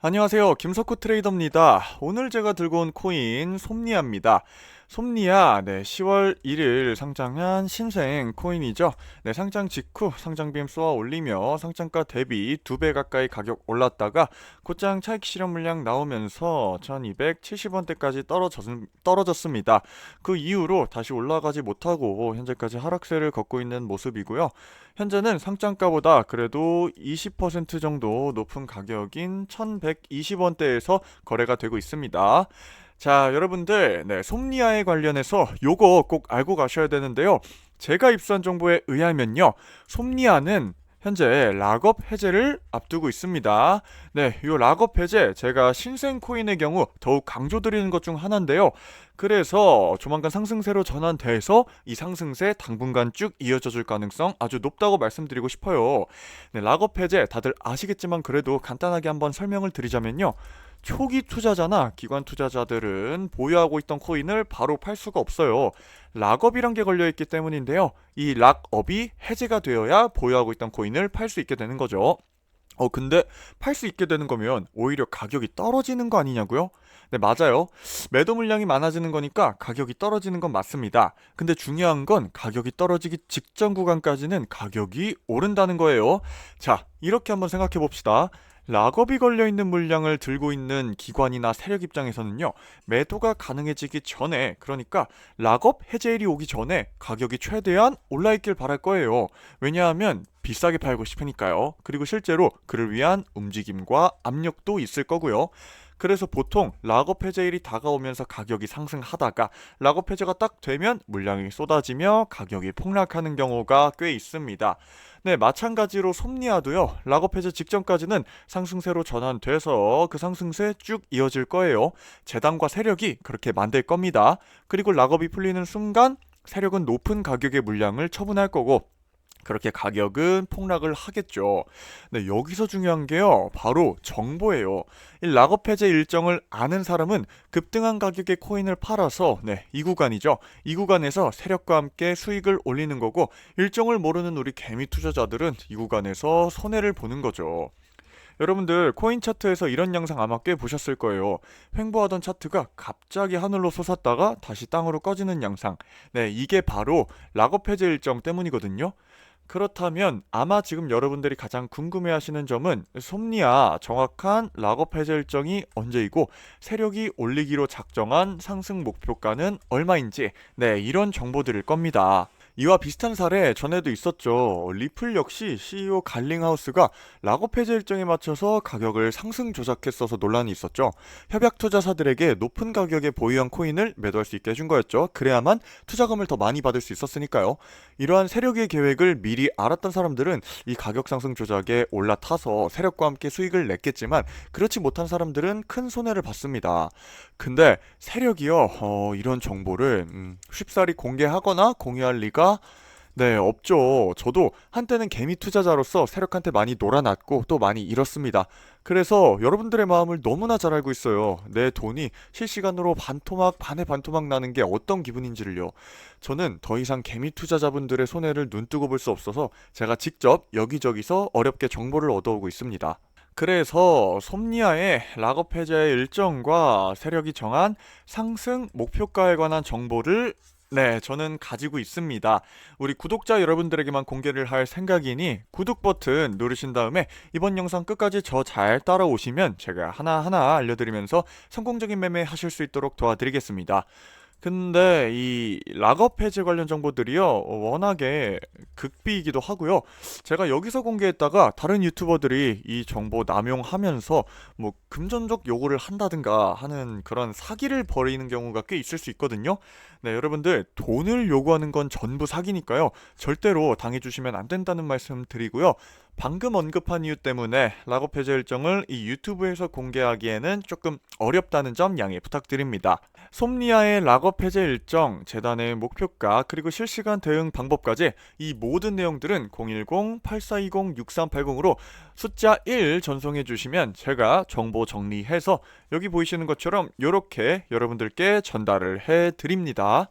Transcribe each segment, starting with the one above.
안녕하세요. 김석호 트레이더입니다. 오늘 제가 들고 온 코인 솜니아입니다. 솜니아, 네, 10월 1일 상장한 신생 코인이죠. 네, 상장 직후 상장빔 쏘아 올리며 상장가 대비 2배 가까이 가격 올랐다가 곧장 차익 실현 물량 나오면서 1270원대까지 떨어졌, 떨어졌습니다. 그 이후로 다시 올라가지 못하고 현재까지 하락세를 걷고 있는 모습이고요. 현재는 상장가보다 그래도 20% 정도 높은 가격인 1120원대에서 거래가 되고 있습니다. 자, 여러분들, 네, 솜니아에 관련해서 요거 꼭 알고 가셔야 되는데요. 제가 입수한 정보에 의하면요. 솜니아는 현재 락업 해제를 앞두고 있습니다. 네, 요 락업 해제 제가 신생 코인의 경우 더욱 강조드리는 것 중 하나인데요. 그래서 조만간 상승세로 전환돼서 이 상승세 당분간 쭉 이어져 줄 가능성 아주 높다고 말씀드리고 싶어요. 네, 락업 해제 다들 아시겠지만 그래도 간단하게 한번 설명을 드리자면요. 초기 투자자나 기관 투자자들은 보유하고 있던 코인을 바로 팔 수가 없어요. 락업이란 게 걸려 있기 때문인데요. 이 락업이 해제가 되어야 보유하고 있던 코인을 팔 수 있게 되는 거죠. 어, 근데 팔 수 있게 되는 거면 오히려 가격이 떨어지는 거 아니냐고요? 네, 맞아요. 매도 물량이 많아지는 거니까 가격이 떨어지는 건 맞습니다. 근데 중요한 건 가격이 떨어지기 직전 구간까지는 가격이 오른다는 거예요. 자, 이렇게 한번 생각해 봅시다. 락업이 걸려있는 물량을 들고 있는 기관이나 세력 입장에서는요, 매도가 가능해지기 전에, 그러니까 락업 해제일이 오기 전에 가격이 최대한 올라있길 바랄 거예요. 왜냐하면 비싸게 팔고 싶으니까요. 그리고 실제로 그를 위한 움직임과 압력도 있을 거고요. 그래서 보통 락업 해제일이 다가오면서 가격이 상승하다가 락업 해제가 딱 되면 물량이 쏟아지며 가격이 폭락하는 경우가 꽤 있습니다. 네, 마찬가지로 솜니아도요. 락업 해제 직전까지는 상승세로 전환돼서 그 상승세 쭉 이어질 거예요. 재단과 세력이 그렇게 만들 겁니다. 그리고 락업이 풀리는 순간 세력은 높은 가격의 물량을 처분할 거고 그렇게 가격은 폭락을 하겠죠. 네, 여기서 중요한 게요. 바로 정보예요. 이 락업 해제 일정을 아는 사람은 급등한 가격의 코인을 팔아서 네, 이 구간이죠. 이 구간에서 세력과 함께 수익을 올리는 거고 일정을 모르는 우리 개미 투자자들은 이 구간에서 손해를 보는 거죠. 여러분들 코인 차트에서 이런 양상 아마 꽤 보셨을 거예요. 횡보하던 차트가 갑자기 하늘로 솟았다가 다시 땅으로 꺼지는 양상. 네, 이게 바로 락업 해제 일정 때문이거든요. 그렇다면 아마 지금 여러분들이 가장 궁금해 하시는 점은 솜니아 정확한 락업 해제 일정이 언제이고 세력이 올리기로 작정한 상승 목표가는 얼마인지 네 이런 정보들일 겁니다. 이와 비슷한 사례 전에도 있었죠. 리플 역시 CEO 갈링하우스가 락업 해제 일정에 맞춰서 가격을 상승 조작했어서 논란이 있었죠. 협약 투자사들에게 높은 가격에 보유한 코인을 매도할 수 있게 해준 거였죠. 그래야만 투자금을 더 많이 받을 수 있었으니까요. 이러한 세력의 계획을 미리 알았던 사람들은 이 가격 상승 조작에 올라타서 세력과 함께 수익을 냈겠지만 그렇지 못한 사람들은 큰 손해를 봤습니다. 근데 세력이요, 어, 이런 정보를 음, 쉽사리 공개하거나 공유할 리가 네, 없죠. 저도 한때는 개미 투자자로서 세력한테 많이 놀아났고 또 많이 잃었습니다. 그래서 여러분들의 마음을 너무나 잘 알고 있어요. 내 돈이 실시간으로 반토막, 반에 반토막 나는 게 어떤 기분인지를요. 저는 더 이상 개미 투자자분들의 손해를 눈뜨고 볼 수 없어서 제가 직접 여기저기서 어렵게 정보를 얻어오고 있습니다. 그래서 솜니아의 락업 해제 일정과 세력이 정한 상승 목표가에 관한 정보를 네, 저는 가지고 있습니다. 우리 구독자 여러분들에게만 공개를 할 생각이니 구독 버튼 누르신 다음에 이번 영상 끝까지 저 잘 따라오시면 제가 하나하나 알려드리면서 성공적인 매매 하실 수 있도록 도와드리겠습니다. 근데 이 락업 해제 관련 정보들이요 워낙에 극비이기도 하고요. 제가 여기서 공개했다가 다른 유튜버들이 이 정보 남용하면서 뭐 금전적 요구를 한다든가 하는 그런 사기를 벌이는 경우가 꽤 있을 수 있거든요. 네 여러분들 돈을 요구하는 건 전부 사기니까요. 절대로 당해주시면 안 된다는 말씀 드리고요. 방금 언급한 이유 때문에 락업 해제 일정을 이 유튜브에서 공개하기에는 조금 어렵다는 점 양해 부탁드립니다. 솜니아의 락업 해제 일정, 재단의 목표가, 그리고 실시간 대응 방법까지 이 모든 내용들은 010-8420-6380으로 숫자 1 전송해 주시면 제가 정보 정리해서 여기 보이시는 것처럼 이렇게 여러분들께 전달을 해 드립니다.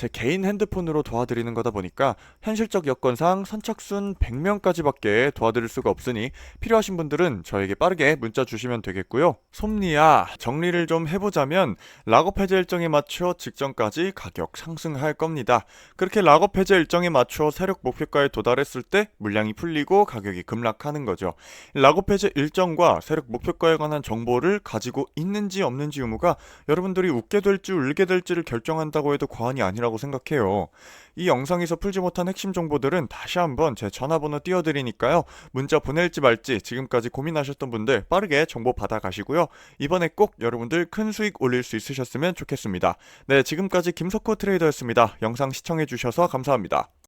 제 개인 핸드폰으로 도와드리는 거다 보니까 현실적 여건상 선착순 100명까지밖에 도와드릴 수가 없으니 필요하신 분들은 저에게 빠르게 문자 주시면 되겠고요. 솜니야, 정리를 좀 해보자면 락업 해제 일정에 맞춰 직전까지 가격 상승할 겁니다. 그렇게 락업 해제 일정에 맞춰 세력 목표가에 도달했을 때 물량이 풀리고 가격이 급락하는 거죠. 락업 해제 일정과 세력 목표가에 관한 정보를 가지고 있는지 없는지 의무가 여러분들이 웃게 될지 울게 될지를 결정한다고 해도 과언이 아니라 고 생각해요. 이 영상에서 풀지 못한 핵심 정보들은 다시 한번 제 전화번호 띄워드리니까요. 문자 보낼지 말지 지금까지 고민하셨던 분들 빠르게 정보 받아가시고요. 이번에 꼭 여러분들 큰 수익 올릴 수 있으셨으면 좋겠습니다. 네, 지금까지 김석호 트레이더였습니다. 영상 시청해주셔서 감사합니다.